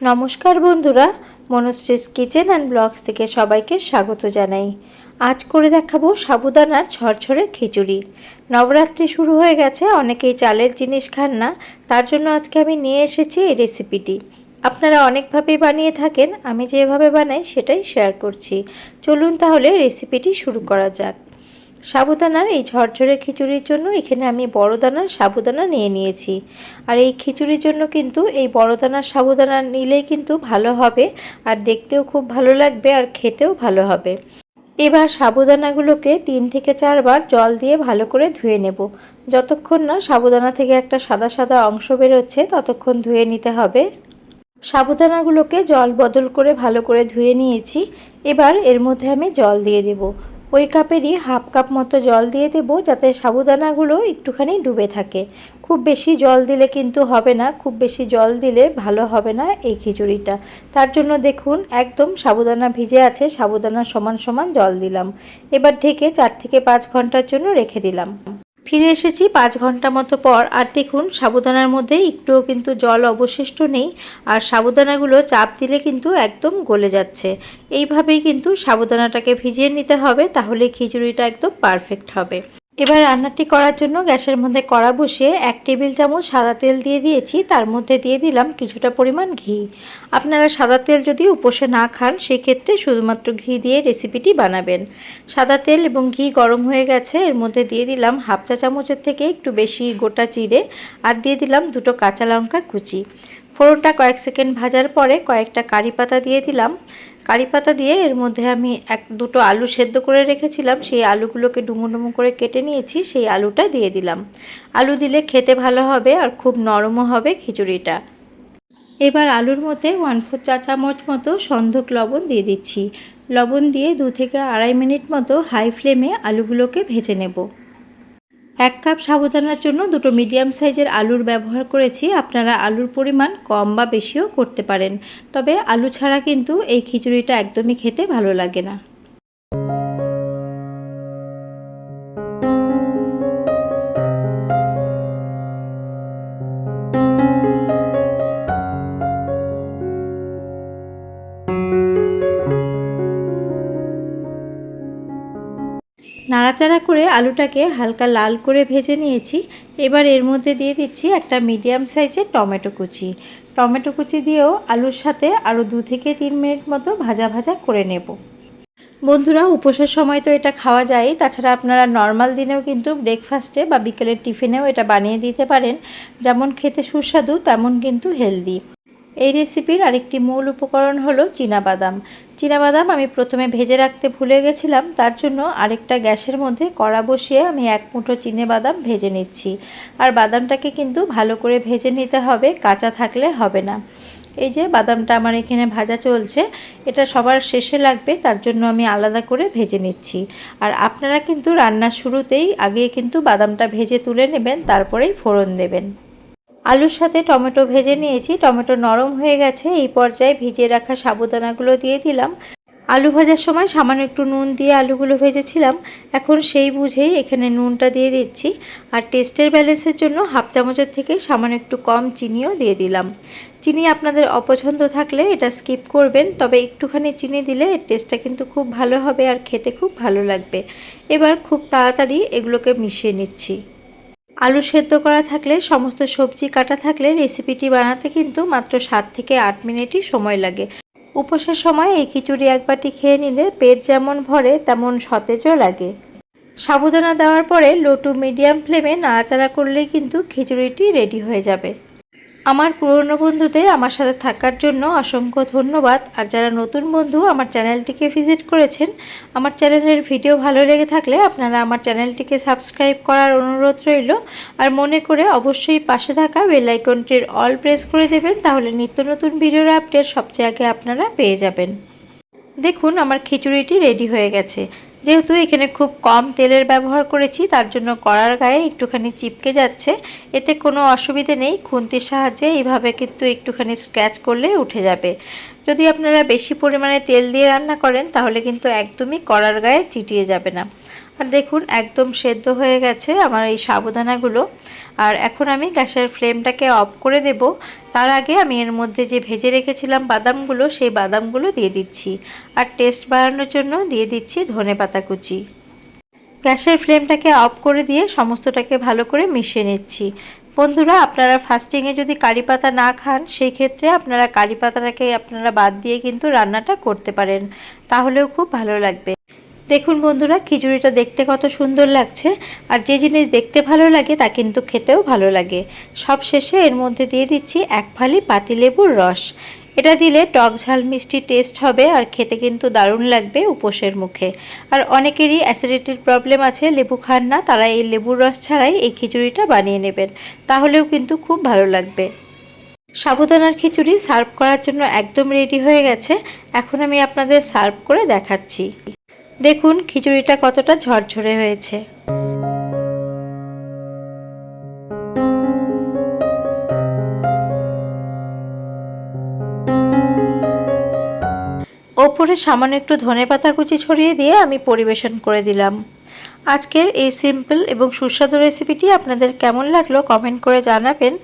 নমস্কার বন্ধুরা, মনশ্রীস kitchen and blogs থেকে সবাইকে স্বাগত জানাই। আজ করে দেখাবো সাবুদানার ঝরঝরে খিচুড়ি। নবরাত্রি শুরু হয়ে গেছে, অনেকেই চালের জিনিস খান না, তার জন্য আজকে আমি নিয়ে এসেছি এই রেসিপিটি। আপনারা অনেকভাবেই বানিয়ে থাকেন, আমি যেভাবে বানাই সেটাই শেয়ার করছি। চলুন তাহলে রেসিপিটি শুরু করা যাক। সাবুদানার এই ঝরঝরে খিচুড়ির জন্য এখানে আমি বড় দানার সাবুদানা নিয়ে নিয়েছি। আর এই খিচুড়ির জন্য কিন্তু এই বড় দানার সাবুদানা নিলেই কিন্তু ভালো হবে আর দেখতেও খুব ভালো লাগবে আর খেতেও ভালো হবে। এবার সাবুদানাগুলোকে তিন থেকে চারবার জল দিয়ে ভালো করে ধুয়ে নেব। যতক্ষণ না সাবুদানা থেকে একটা সাদা সাদা অংশ বেরোচ্ছে, ততক্ষণ ধুয়ে নিতে হবে। সাবুদানাগুলোকে জল বদল করে ভালো করে ধুয়ে নিয়েছি। এবার এর মধ্যে আমি জল দিয়ে দেবো। ওই কাপেরই হাফ কাপ মতো জল দিয়ে দেবো যাতে সাবুদানাগুলো একটুখানি ডুবে থাকে। খুব বেশি জল দিলে কিন্তু হবে না, খুব বেশি জল দিলে ভালো হবে না এই খিচুড়িটা। তার জন্য দেখুন, একদম সাবুদানা ভিজে আছে, সাবুদানা সমান সমান জল দিলাম। এবার ঢেকে চার থেকে পাঁচ ঘণ্টার জন্য রেখে দিলাম। ফিরে এসেছি পাঁচ ঘণ্টা মতো পর। আর দেখুন সাবুদানার মধ্যে একটুও কিন্তু জল অবশিষ্ট নেই আর সাবুদানাগুলো চাপ দিলে কিন্তু একদম গলে যাচ্ছে। এইভাবেই কিন্তু সাবুদানাটাকে ভিজিয়ে নিতে হবে, তাহলে খিচুড়িটা একদম পারফেক্ট হবে। এবার রান্নাটি করার জন্য গ্যাসের মধ্যে কড়া বসিয়ে এক টেবিল চামচ সাদা তেল দিয়ে দিয়েছি। তার মধ্যে দিয়ে দিলাম কিছুটা পরিমাণ ঘি। আপনারা সাদা তেল যদি উপসে না খান, সেক্ষেত্রে শুধুমাত্র ঘি দিয়ে রেসিপিটি বানাবেন। সাদা তেল এবং ঘি গরম হয়ে গেছে, এর মধ্যে দিয়ে দিলাম হাফ চা চামচের থেকে একটু বেশি গোটা চিড়ে আর দিয়ে দিলাম দুটো কাঁচা লঙ্কা কুচি। ফোড়নটা কয়েক সেকেন্ড ভাজার পরে কয়েকটা কারি পাতা দিয়ে দিলাম। কারি পাতা দিয়ে এর মধ্যে আমি এক, দুটো আলু সেদ্ধ করে রেখেছিলাম। সেই আলুগুলোকে ডুমো ডুমো করে কেটে নিয়েছি, সেই আলুটা দিয়ে দিলাম। আলু দিলে খেতে ভালো হবে আর খুব নরমও হবে খিচুড়িটা। এবার আলুর মধ্যে ওয়ান ফোর চা চামচ মতো সন্ধক লবণ দিয়ে দিচ্ছি। লবণ দিয়ে দু থেকে আড়াই মিনিট মতো হাই ফ্লেমে আলুগুলোকে ভেজে নেব। এক কাপ সাবুদানার জন্য দুটো মিডিয়াম সাইজের আলুর ব্যবহার করেছি। আপনারা আলুর পরিমাণ কম বা বেশিও করতে পারেন। তবে আলু ছাড়া কিন্তু এই খিচুড়িটা একদমই খেতে ভালো লাগে না। নাড়াচাড়া করে আলুটাকে হালকা লাল করে ভেজে নিয়েছি। এবার এর মধ্যে দিয়ে দিচ্ছি একটা মিডিয়াম সাইজের টমেটো কুচি। টমেটো কুচি দিয়েও আলুর সাথে আরও দু থেকে তিন মিনিট মতো ভাজা ভাজা করে নেব। বন্ধুরা, উপোসের সময় তো এটা খাওয়া যায়। তাছাড়া আপনারা নর্মাল দিনেও কিন্তু ব্রেকফাস্টে বা বিকেলের টিফিনেও এটা বানিয়ে দিতে পারেন। যেমন খেতে সুস্বাদু, তেমন কিন্তু হেলদি। এই রেসিপির আরেকটি মূল উপকরণ হলো বাদাম বাদাম আমি প্রথমে ভেজে রাখতে ভুলে গেছিলাম, তার জন্য আরেকটা গ্যাসের মধ্যে কড়া বসিয়ে আমি এক মুঠো বাদাম ভেজে নিচ্ছি। আর বাদামটাকে কিন্তু ভালো করে ভেজে নিতে হবে, কাঁচা থাকলে হবে না। এই যে বাদামটা আমার এখানে ভাজা চলছে, এটা সবার শেষে লাগবে, তার জন্য আমি আলাদা করে ভেজে নিচ্ছি। আর আপনারা কিন্তু রান্নার শুরুতেই আগে কিন্তু বাদামটা ভেজে তুলে নেবেন, তারপরেই ফোড়ন দেবেন। আলুর সাথে টমেটো ভেজে নিয়েছি। টমেটো নরম হয়ে গেছে, এই পর্যায়ে ভিজিয়ে রাখা সাবুদানাগুলো দিয়ে দিলাম। আলু ভাজার সময় সামান্য একটু নুন দিয়ে আলুগুলো ভেজেছিলাম। এখন সেই বুঝেই এখানে নুনটা দিয়ে দিচ্ছি। আর টেস্টের ব্যালেন্সের জন্য হাফ চামচের থেকে সামান্য একটু কম চিনিও দিয়ে দিলাম। চিনি আপনাদের অপছন্দ থাকলে এটা স্কিপ করবেন, তবে একটুখানি চিনি দিলে এর টেস্টটা কিন্তু খুব ভালো হবে আর খেতে খুব ভালো লাগবে। এবার খুব তাড়াতাড়ি এগুলোকে মিশিয়ে নিচ্ছি। আলু সেদ্ধ করা থাকলে, সমস্ত সবজি কাটা থাকলে রেসিপিটি বানাতে কিন্তু মাত্র সাত থেকে আট মিনিটই সময় লাগে। উপোসের সময় এই খিচুড়ি এক বাটি খেয়ে নিলে পেট যেমন ভরে, তেমন সতেজও লাগে। সাবুদানা দেওয়ার পরে লো টু মিডিয়াম ফ্লেমে নাড়াচাড়া করলে কিন্তু খিচুড়িটি রেডি হয়ে যাবে। আমার পুরনো বন্ধুদের আমার সাথে থাকার জন্য অসংখ্য ধন্যবাদ। আর যারা নতুন বন্ধু আমার চ্যানেলটিকে ভিজিট করেছেন, আমার চ্যানেলের ভিডিও ভালো লেগে থাকলে আপনারা আমার চ্যানেলটিকে সাবস্ক্রাইব করার অনুরোধ রইল। আর মনে করে অবশ্যই পাশে থাকা বেলাইকনটির অল প্রেস করে দেবেন, তাহলে নিত্য নতুন ভিডিওর আপডেট সবচেয়ে আগে আপনারা পেয়ে যাবেন। দেখুন, আমার খিচুড়িটি রেডি হয়ে গেছে। যেহেতু এখানে খুব কম তেলের ব্যবহার করেছি, তার জন্য কড়ার গায়ে একটুখানি চিপকে যাচ্ছে। এতে কোনো অসুবিধে নেই, খুন্তির সাহায্যে এইভাবে কিন্তু একটুখানি স্ক্র্যাচ করলে উঠে যাবে। যদি আপনারা বেশি পরিমাণে তেল দিয়ে রান্না করেন, তাহলে কিন্তু একদমই কড়ার গায়ে চিটিয়ে যাবে না। আর দেখুন, একদম সেদ্ধ হয়ে গেছে আমার এই সাবুদানাগুলো আর এখন আমি গ্যাসের ফ্লেমটাকে অফ করে দেব। তার আগে আমি এর মধ্যে যে ভেজে রেখেছিলাম বাদামগুলো, সেই বাদামগুলো দিয়ে দিচ্ছি। আর টেস্ট বাড়ানোর জন্য দিয়ে দিচ্ছি ধনে পাতা কুচি। গ্যাসের ফ্লেমটাকে অফ করে দিয়ে সমস্তটাকে ভালো করে মিশিয়ে নিচ্ছি। বন্ধুরা, আপনারা ফাস্টিংয়ে যদি কারি পাতা না খান, সেই ক্ষেত্রে আপনারা কারি পাতাটাকে আপনারা বাদ দিয়ে কিন্তু রান্নাটা করতে পারেন। তাহলেও খুব ভালো লাগবে। দেখুন বন্ধুরা, খিচুড়িটা দেখতে কত সুন্দর লাগছে, আর যে জিনিস দেখতে ভালো লাগে তা কিন্তু খেতেও ভালো লাগে। সব শেষে এর মধ্যে দিয়ে দিচ্ছি এক ফালি পাতিলেবুর রস। এটা দিলে টক ঝাল মিষ্টি টেস্ট হবে, আর খেতে কিন্তু দারুণ লাগবে উপোসের মুখে। আর অনেকেরই অ্যাসিডিটির প্রবলেম আছে, লেবু খান না, তারা এই লেবুর রস ছাড়াই এই খিচুড়িটা বানিয়ে নেবেন। তাহলেও কিন্তু খুব ভালো লাগবে। সাবুদানার খিচুড়ি সার্ভ করার জন্য একদম রেডি হয়ে গেছে। এখন আমি আপনাদের সার্ভ করে দেখাচ্ছি। দেখুন, খিচুড়িটা কতটা ঝরঝরে হয়েছে। ওপরে সামান্য একটু ধনে পাতা কুচি ছড়িয়ে দিয়ে আমি পরিবেশন করে দিলাম। আজকের এই সিম্পল এবং সুস্বাদু রেসিপিটি আপনাদের কেমন লাগল কমেন্ট করে জানাবেন।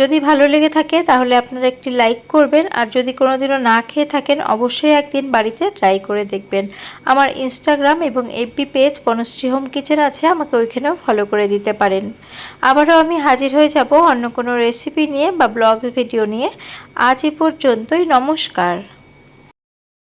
যদি ভালো লেগে থাকে তাহলে আপনারা একটি লাইক করবেন আর যদি কোনোদিনও না খেয়ে থাকেন অবশ্যই একদিন বাড়িতে ট্রাই করে দেখবেন। আমার ইনস্টাগ্রাম এবং FB page Banashree home kitchen আছে, আমাকে ওইখানেও ফলো করে দিতে পারেন। আবারও আমি হাজির হয়ে যাব অন্য কোনো রেসিপি নিয়ে বা ব্লগ ভিডিও নিয়ে। আজ এ পর্যন্তই, নমস্কার।